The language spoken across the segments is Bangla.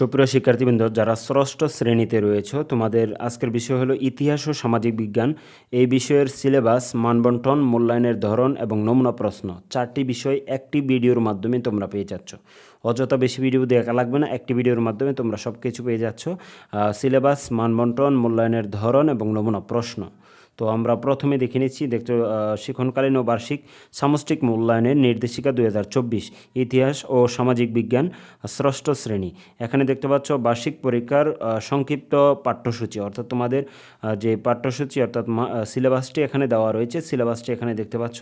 সুপ্রিয় শিক্ষার্থীবৃন্দ, যারা ষষ্ঠ শ্রেণীতে রয়েছে, তোমাদের আজকের বিষয় হলো ইতিহাস ও সামাজিক বিজ্ঞান। এই বিষয়ের সিলেবাস, মানবন্টন, মূল্যায়নের ধরন এবং নমুনা প্রশ্ন, চারটি বিষয় একটি ভিডিওর মাধ্যমে তোমরা পেয়ে যাচ্ছ। অযথা বেশি ভিডিও দেখা লাগবে না, একটি ভিডিওর মাধ্যমে তোমরা সব কিছু পেয়ে যাচ্ছ। সিলেবাস, মানবন্টন, মূল্যায়নের ধরন এবং নমুনা প্রশ্ন। তো আমরা প্রথমে দেখে নিচ্ছি আহ, শিক্ষণকালীন ও বার্ষিক সামষ্টিক মূল্যায়নের নির্দেশিকা দু হাজার চব্বিশ ইতিহাস ও সামাজিক বিজ্ঞান ষষ্ঠ শ্রেণি। এখানে দেখতে পাচ্ছ বার্ষিক পরীক্ষার সংক্ষিপ্ত পাঠ্যসূচি অর্থাৎ তোমাদের যে পাঠ্যসূচি অর্থাৎ সিলেবাসটি এখানে দেওয়া রয়েছে। সিলেবাসটি এখানে দেখতে পাচ্ছ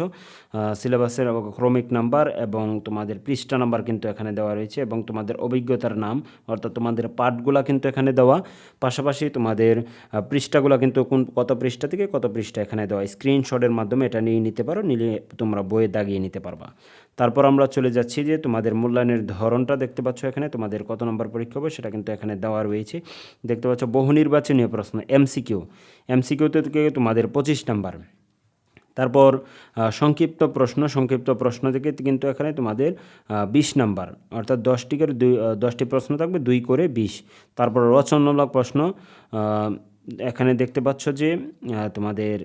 সিলেবাসের ক্রমিক নাম্বার এবং তোমাদের পৃষ্ঠা নাম্বার কিন্তু এখানে দেওয়া রয়েছে এবং তোমাদের অভিজ্ঞতার নাম অর্থাৎ তোমাদের পাঠগুলা কিন্তু এখানে দেওয়া। পাশাপাশি তোমাদের পৃষ্ঠাগুলা কিন্তু কোন কত পৃষ্ঠা থেকে কত পৃষ্ঠা এখানে দেওয়া। স্ক্রিনশটের মাধ্যমে এটা নিয়ে নিতে পারো, নিলে তোমরা বইয়ে দাগিয়ে নিতে পারবা। তারপর আমরা চলে যাচ্ছি যে তোমাদের মূল্যায়নের ধরনটা দেখতে পাচ্ছ এখানে, তোমাদের কত নম্বর পরীক্ষা হবে সেটা কিন্তু এখানে দেওয়া রয়েছে। দেখতে পাচ্ছ বহু নির্বাচনীয় প্রশ্ন এমসিকিউ এমসিকিউতে তোমাদের পঁচিশ নাম্বার। তারপর সংক্ষিপ্ত প্রশ্ন সংক্ষিপ্ত প্রশ্ন থেকে কিন্তু এখানে তোমাদের বিশ নাম্বার। অর্থাৎ দশটিকে দুই দশটি প্রশ্ন থাকবে, দুই করে বিশ। তারপর রচনামূলক প্রশ্ন এখানে দেখতে পাচ্ছ যে তোমাদের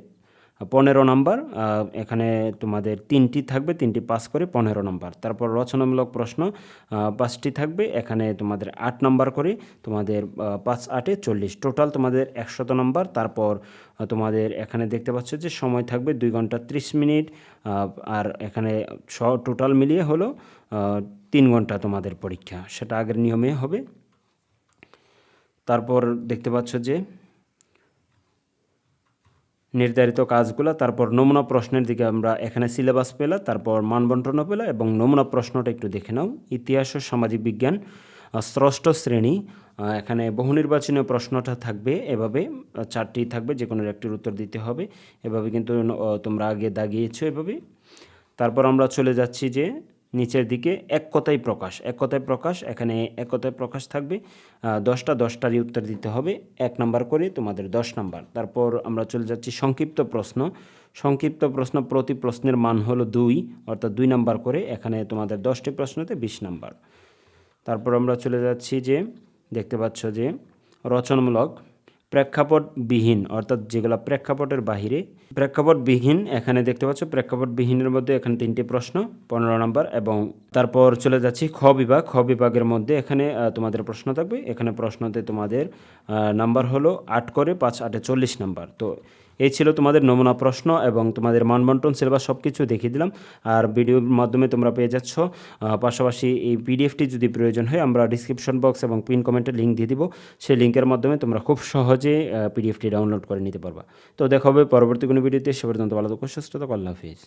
পনেরো নাম্বার এখানে তোমাদের তিনটি থাকবে, তিনটি পাস করে পনেরো নাম্বার। তারপর রচনামূলক প্রশ্ন পাঁচটি থাকবে, এখানে তোমাদের আট নাম্বার করে, তোমাদের পাঁচ আটে চল্লিশ। টোটাল তোমাদের একশত নাম্বার। তারপর তোমাদের এখানে দেখতে পাচ্ছ যে, সময় থাকবে দুই ঘণ্টা ত্রিশ মিনিট আর এখানে স, টোটাল মিলিয়ে হলো তিন ঘণ্টা তোমাদের পরীক্ষা। সেটা আগের নিয়মে হবে। তারপর দেখতে পাচ্ছ যে নির্ধারিত কাজগুলো, তারপর নমুনা প্রশ্নের দিকে আমরা এখানে সিলেবাস পেলা, তারপর মানবন্টনও পেলা এবং নমুনা প্রশ্নটা একটু দেখে নাও। ইতিহাস ও সামাজিক বিজ্ঞান ষষ্ঠ শ্রেণি এখানে বহু নির্বাচনীয় প্রশ্নটা থাকবে, এভাবে চারটি থাকবে যে কোনো একটির উত্তর দিতে হবে। এভাবে কিন্তু তোমরা আগে দাগিয়েছো এভাবে। তারপর আমরা চলে যাচ্ছি যে নিচের দিকে এক কথায় প্রকাশ, এক কথায় প্রকাশ, এখানে এক কথায় প্রকাশ থাকবে। দশটা, দশটারই উত্তর দিতে হবে। এক নাম্বার করে তোমাদের দশ নাম্বার। তারপর আমরা চলে যাচ্ছি সংক্ষিপ্ত প্রশ্ন। সংক্ষিপ্ত প্রশ্ন প্রতি প্রশ্নের মান হলো দুই, অর্থাৎ দুই নাম্বার করে। এখানে তোমাদের দশটি প্রশ্নতে বিশ নাম্বার। তারপর আমরা চলে যাচ্ছি যে, দেখতে পাচ্ছ যে, রচনামূলক প্রেক্ষাপটবিহীন, অর্থাৎ যেগুলো প্রেক্ষাপটের বাহিরে। প্রেক্ষাপটবিহীন, এখানে দেখতে পাচ্ছ, প্রেক্ষাপটবিহীনের মধ্যে এখানে তিনটি প্রশ্ন, পনেরো নম্বর, এবং তারপর চলে যাচ্ছি খ বিভাগ। খ বিভাগের মধ্যে এখানে তোমাদের প্রশ্ন থাকবে। এখানে প্রশ্নতে তোমাদের নাম্বার হলো আট করে পাঁচ আটে চল্লিশ নাম্বার। তো এই ছিল তোমাদের নমুনা প্রশ্ন এবং তোমাদের মানবন্টন সিলেবাস সব কিছু দেখিয়ে দিলাম। আর ভিডিওর মাধ্যমে তোমরা পেয়ে যাচ্ছ পাশাপাশি এই পিডিএফটি যদি প্রয়োজন হয়, আমরা ডিসক্রিপশন বক্স এবং পিন কমেন্টে লিঙ্ক দিয়ে দিব। সেই লিঙ্কের মাধ্যমে তোমরা খুব সহজে পিডিএফটি ডাউনলোড করে নিতে পারবা। তো দেখা হবে পরবর্তী কোনো ভিডিওতে সে পর্যন্ত ভালো থাকো, সুস্থ আল্লাহ হাফিজ।